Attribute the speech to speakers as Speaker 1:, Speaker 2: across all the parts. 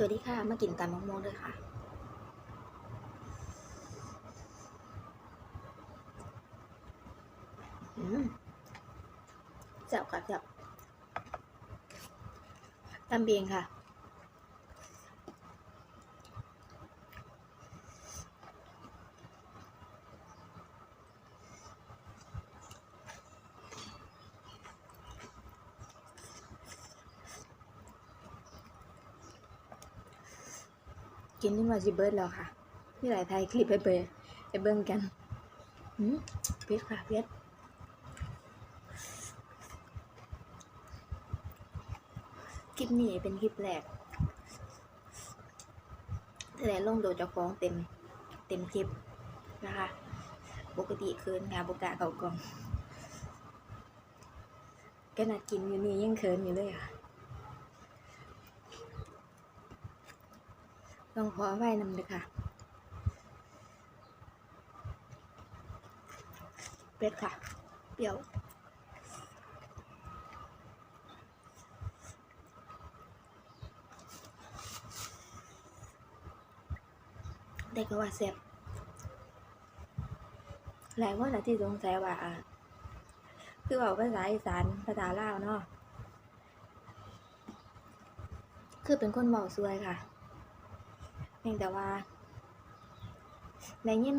Speaker 1: สวัสดีค่ะ มากินตำมะม่วงด้วยค่ะอืมแซ่บค่ะแซ่บตำเบียงค่ะ กินนี่มาจิเบิร์ดแล้วค่ะนี่หลายไทยคลิปไปเบยไปเบิ่งกันอืมเพชรค่ะเพชรคลิปนี้เป็นคลิปแรกแต่ลงโดยเจ้าของเต็มเต็มคลิปนะคะ ปกติคืนค่ะบกล้าเขาก่องขนาดกินอยู่นี่ยังเคินอยู่เลยค่ะ ต้องขออภัยนำเลยค่ะเป็ดค่ะ เปรี้ยวได้ก็ว่าแซ่บหลายคนอาจที่สงสัยว่า คือว่าภาษาอีสานภาษาลาวเนาะ คือเป็นคนเบาซวยค่ะ พียงแต่ว่าในยิน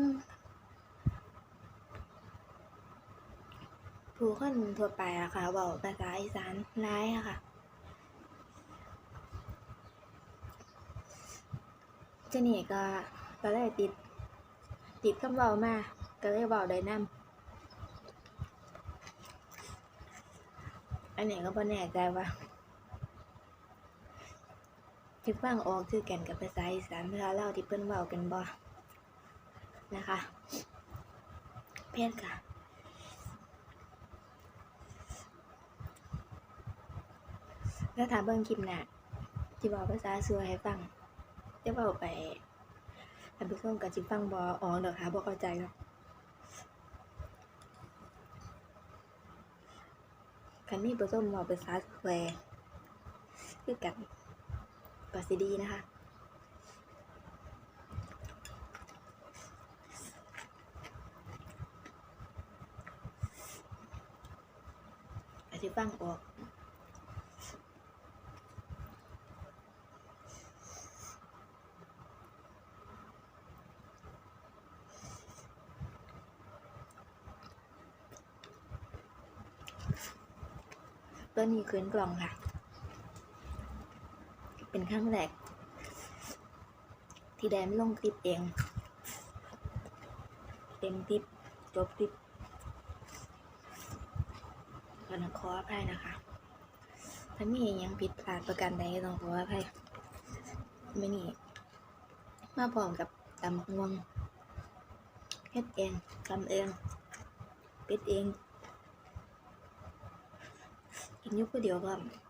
Speaker 1: ผู้คนทั่วไปอะค่ะเว้าภาษาอีสานร้ายอะค่ะเจนี่ก็ก็เลยติด ติดคำเว้ามา ก็เลยเว้าได้นำอันนี้ก็บ่แน่ใจว่า ที่ฟังออกคือกันกับภาษาอีสานภาษาล่าที่เพิ่นเว้ากันบ่นะคะ เพศค่ะแล้วถามเบิ่งคลิปหน้าที่เว้าภาษาสวยให้ฟังจะเว้าไปท่านผู้ชมก็สิฟังบ่ออกดอกค่ะบ่เข้าใจหรอกคันมีผู้ชมเว้าภาษาสวยคือกัน ก็สิดีนะคะอาจจะฟังออกตัวนี้คืนกล่องค่ะ เป็นครั้งแรก ที่แดนลงคลิปเอง เต็มคลิปจบคลิปก็ต้องขออภัยนะคะ ถ้ามีอิหยังผิดพลาดประการใดต้องขออภัยไม่นี่มาพร้อมกับตำห่วงเฮ็ดเองทำเองปิดเองกินยุคเดียวพร้อมเรียบร้อยไก่ที่เบิร์ดและค่ะมันเป็นอยาก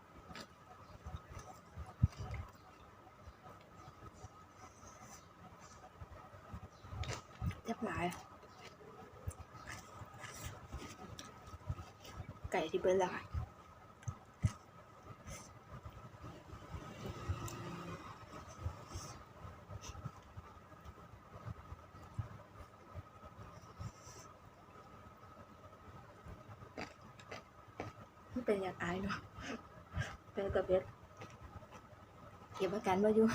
Speaker 1: อายเนาะเป็นกับเพชรเก็บอาการมาอยู่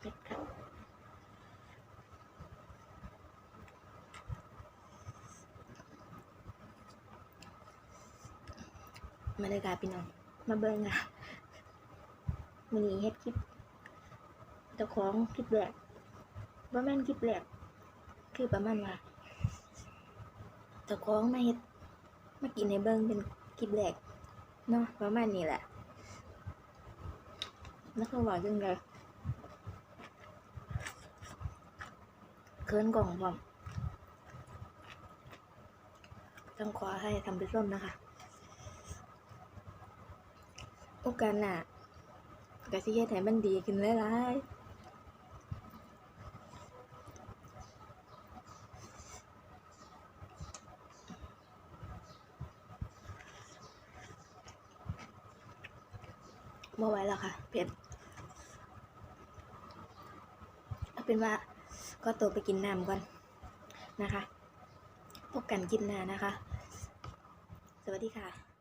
Speaker 1: เพชรครับ มาเลยค่ะพี่น้อง มาเบิ่งอะมันนี้เฮ็ดคลิปเจ้าของคลิปแรกว่าแม่นคลิปแรกคือประมาณว่าเจ้าของมาเฮ็ดมากินให้เบิ่งเป็นคลิปแรกเนาะประมาณนี้แหละ แล้วเขาบอกยังไงเคินกล่องพร้อมต้องขอให้ทำไปส้มนะคะ โอกาสหน้ากะสิเฮ็ดให้มันดีขึ้นหลายๆบ่ไหวแล้วค่ะเผ็ดเอาเป็นว่าก็ตัวไปกินน้ำก่อนนะคะ พบกันคลิปหน้านะคะ สวัสดีค่ะ